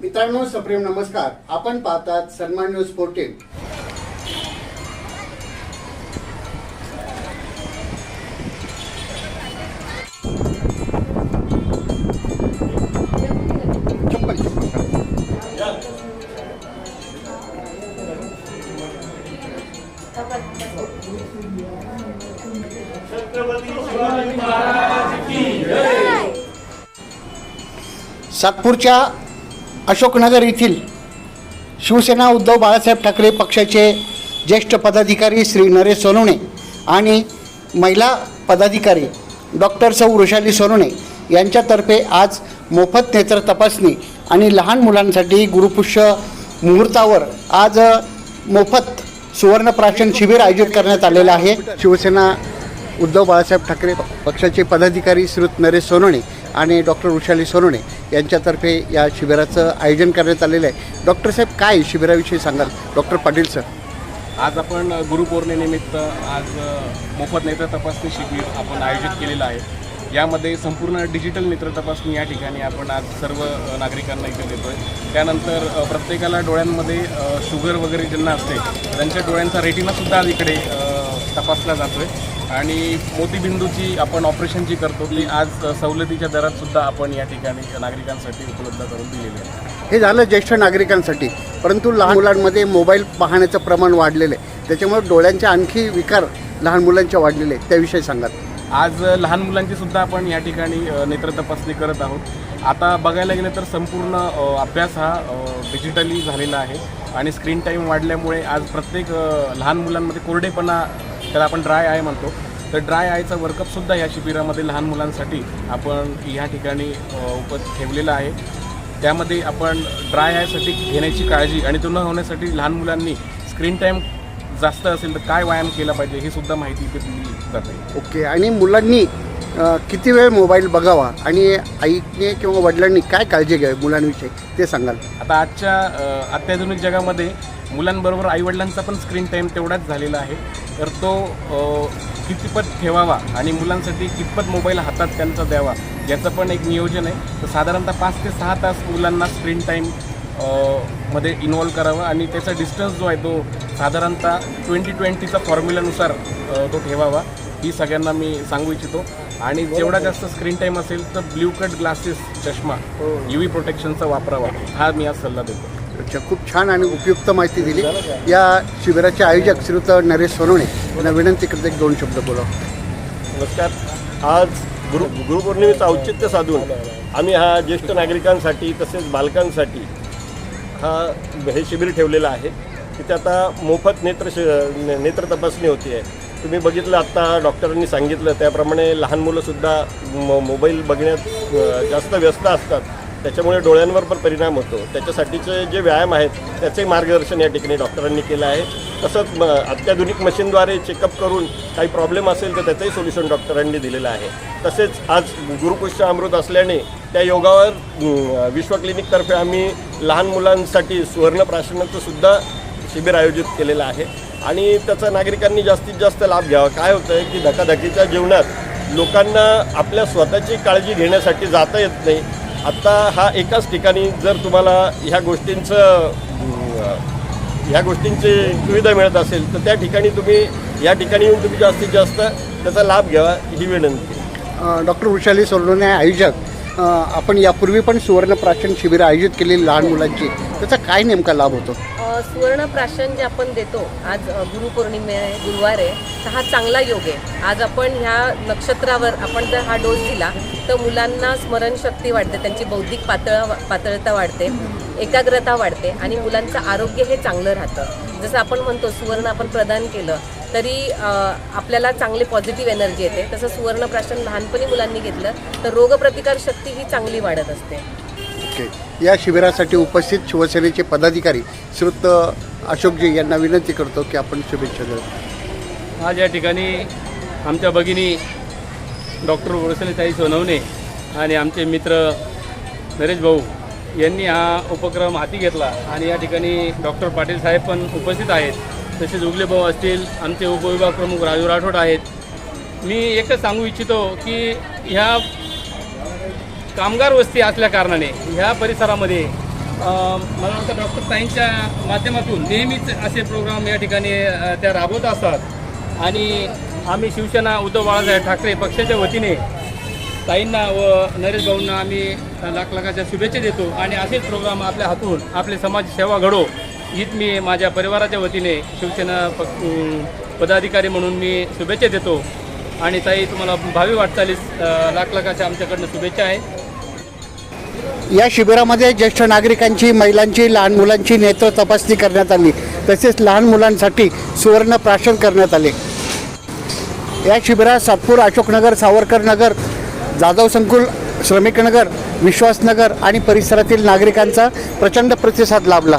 मित्रांनो सप्रेम नमस्कार आपण पाहतात सन्मान न्यूज फोर्टीन. सातपूरच्या अशोकनगर येथील शिवसेना उद्धव बाळासाहेब ठाकरे पक्षाचे ज्येष्ठ पदाधिकारी श्री नरेश सोनवणे आणि महिला पदाधिकारी डॉक्टर सौ वृषाली सोनवणे यांच्यातर्फे आज मोफत नेत्र तपासणी आणि लहान मुलांसाठी गुरुपुष्य मुहूर्तावर आज मोफत सुवर्णप्राशन शिबिर आयोजित करण्यात आलेलं आहे. शिवसेना उद्धव बाळासाहेब ठाकरे पक्षाचे पदाधिकारी श्री नरेश सोनवणे आणि डॉक्टर वृषाली सोनवणे यांच्यातर्फे या शिबिराचं आयोजन करण्यात आलेलं आहे. डॉक्टर साहेब काय शिबिराविषयी सांगाल? Doctor Patil sir. आज आपण गुरुपौर्णिमेनिमित्त आज मोफत नेत्र तपासणी शिबिर आपण आयोजित केलेलं आहे. यामध्ये संपूर्ण डिजिटल नेत्र तपासणी या ठिकाणी आपण आज सर्व नागरिकांना इथे देतो आहे त्यानंतर प्रत्येकाला डोळ्यांमध्ये शुगर वगैरे ज्यांना असते त्यांच्या डोळ्यांचा रेटिनासुद्धा आज इकडे तपासला जातोय. आणि मोतीबिंदूची आपण ऑपरेशन जी करतो ती आज सवलतीच्या दरात सुद्धा आपण या ठिकाणी नागरिकांसाठी उपलब्ध करून दिलेली आहे. हे झालं ज्येष्ठ नागरिकांसाठी. परंतु लहान मुलांमध्ये मोबाईल पाहण्याचं प्रमाण वाढलेलं आहे. त्याच्यामुळे डोळ्यांचे आणखी विकार लहान मुलांच्या वाढलेले आहेत. त्याविषयी सांगाल. आज लहान मुलांची सुद्धा आपण या ठिकाणी नेत्र तपासणी करत आहोत. आता बघायला गेलं तर संपूर्ण अभ्यास हा डिजिटली झालेला आहे. आणि स्क्रीन टाईम वाढल्यामुळे आज प्रत्येक लहान मुलांमध्ये कोरडेपणा त्याला आपण ड्राय आय म्हणतो. तर ड्राय आयचा वर्कअपसुद्धा या शिबिरामध्ये लहान मुलांसाठी आपण या ठिकाणी उप ठेवलेला आहे. त्यामध्ये आपण ड्राय आयसाठी घेण्याची काळजी आणि तो न होण्यासाठी लहान मुलांनी स्क्रीन टाईम जास्त असेल तर काय व्यायाम केला पाहिजे ही सुद्धा माहिती इथे दिली जाते. ओके आणि मुलांनी किती वेळ मोबाईल बघावा आणि आईने किंवा वडिलांनी काय काळजी घ्यावी मुलांविषयी ते सांगाल. आता आजच्या अत्याधुनिक जगामध्ये मुलांबरोबर आईवडिलांचा पण स्क्रीन टाईम तेवढाच झालेला आहे. तर तो कितपत ठेवावा आणि मुलांसाठी कितपत मोबाईल हातात त्यांचा द्यावा याचं पण एक नियोजन आहे. तर साधारणतः पाच ते सहा तास मुलांना स्क्रीन टाईममध्ये इन्वॉल्व करावं आणि त्याचा डिस्टन्स जो आहे तो साधारणतः ट्वेंटी ट्वेंटीचा फॉर्म्युलानुसार तो ठेवावा. ही सगळ्यांना मी सांगू इच्छितो. आणि जेवढा जास्त स्क्रीन टाईम असेल तर ब्ल्यू कट ग्लासेस चष्मा यू व्ही प्रोटेक्शनचा वापरावा हा मी आज सल्ला देतो. खूप छान आणि उपयुक्त माहिती दिली. या शिबिराचे आयोजक श्रीयुत नरेश सोनवणे यांना विनंती करते एक दोन शब्द बोला. नमस्कार. आज गुरु गुरुपौर्णिमेचं औचित्य साधून आम्ही हा ज्येष्ठ नागरिकांसाठी तसेच बालकांसाठी हा हे शिबिर ठेवलेलं आहे. तिथे आता मोफत नेत्र शि ने- नेत्र तपासणी होती आहे. तुम्ही बघितलं आत्ता डॉक्टरांनी सांगितलं त्याप्रमाणे लहान मुलंसुद्धा मो मोबाईल बघण्यात जास्त व्यस्त असतात. त्याच्यामुळे डोळ्यांवर पण परिणाम होतो. त्याच्यासाठीचे जे व्यायाम आहेत त्याचे मार्गदर्शन या ठिकाणी डॉक्टरांनी केलं आहे. तसंच म अत्याधुनिक मशीनद्वारे चेकअप करून काही प्रॉब्लेम असेल तर त्याचंही सोल्युशन डॉक्टरांनी दिलेलं आहे. तसेच आज गुरुपुष्य अमृत असल्याने त्या योगावर विश्व क्लिनिकतर्फे आम्ही लहान मुलांसाठी सुवर्ण सुद्धा शिबिर आयोजित केलेलं आहे. आणि त्याचा नागरिकांनी जास्तीत जास्त लाभ घ्यावा. काय होतं आहे की धकाधकीच्या जीवनात लोकांना आपल्या स्वतःची काळजी घेण्यासाठी जाता येत नाही. आत्ता हा एकाच ठिकाणी जर तुम्हाला ह्या गोष्टींचं ह्या गोष्टींची सुविधा मिळत असेल तर त्या ठिकाणी तुम्ही या ठिकाणी येऊन तुम्ही जास्तीत जास्त त्याचा लाभ घ्यावा ही विनंती. डॉक्टर वृषाली सोलोने आयोजक. आपण यापूर्वी पण सुवर्ण प्राशन शिबिर आयोजित केलेली लहान मुलांची त्याचा काय नेमका लाभ होतो? सुवर्ण प्राशन जे आपण देतो आज गुरुपौर्णिमे आहे गुरुवार आहे तर हा चांगला योग आहे. आज आपण ह्या नक्षत्रावर आपण जर हा डोस दिला तर मुलांना स्मरणशक्ती वाढते त्यांची बौद्धिक पातळ पातळता वाढते एकाग्रता वाढते आणि मुलांचं आरोग्य हे चांगलं राहतं. जसं आपण म्हणतो सुवर्ण आपण प्रदान केलं तरी आपल्याला चांगले पॉझिटिव्ह एनर्जी येते. तसं सुवर्ण प्राशन लहानपणी मुलांनी घेतलं तर रोगप्रतिकार शक्ती ही चांगली वाढत असते. ओके. या शिबिरासाठी उपस्थित शिवसेनेचे पदाधिकारी श्रुत अशोकजी यांना विनंती करतो की आपण शुभेच्छा देऊ. आज या ठिकाणी आमच्या भगिनी डॉक्टर वळसलेताई सोनवणे आणि आमचे मित्र नरेश भाऊ यांनी हा उपक्रम हाती घेतला. आणि या ठिकाणी डॉक्टर पाटील साहेब पण उपस्थित आहेत. तसेच उगले भाऊ असतील आमचे उपविभाग प्रमुख राजू राठोड आहेत. मी एकच सांगू इच्छितो की ह्या कामगार वस्ती असल्या कारणाने ह्या परिसरामध्ये मला वाटतं डॉक्टर साईंच्या माध्यमातून नेहमीच असे प्रोग्राम या ठिकाणी त्या राबवत असतात. आणि आम्ही शिवसेना उद्धव बाळासाहेब ठाकरे पक्षाच्या वतीने ताईंना व नरेश भाऊंना आम्ही लाख लाखाच्या शुभेच्छा देतो. आणि असेच प्रोग्राम आपल्या हातून आपले समाज सेवा घडो. हीच मी माझ्या परिवाराच्या वतीने शिवसेना प पदाधिकारी म्हणून मी शुभेच्छा देतो. आणि ताई तुम्हाला भावी वाटचालीस लाख लाखाच्या आमच्याकडनं शुभेच्छा आहे. या शिबिरामध्ये ज्येष्ठ नागरिकांची महिलांची लहान मुलांची नेत्र तपासणी करण्यात आली. तसेच लहान मुलांसाठी सुवर्ण प्राशन करण्यात आले. या शिबिरात सातपूर अशोकनगर सावरकरनगर जाधव संकुल श्रमिकनगर विश्वासनगर आणि परिसरातील नागरिकांचा प्रचंड प्रतिसाद लाभला.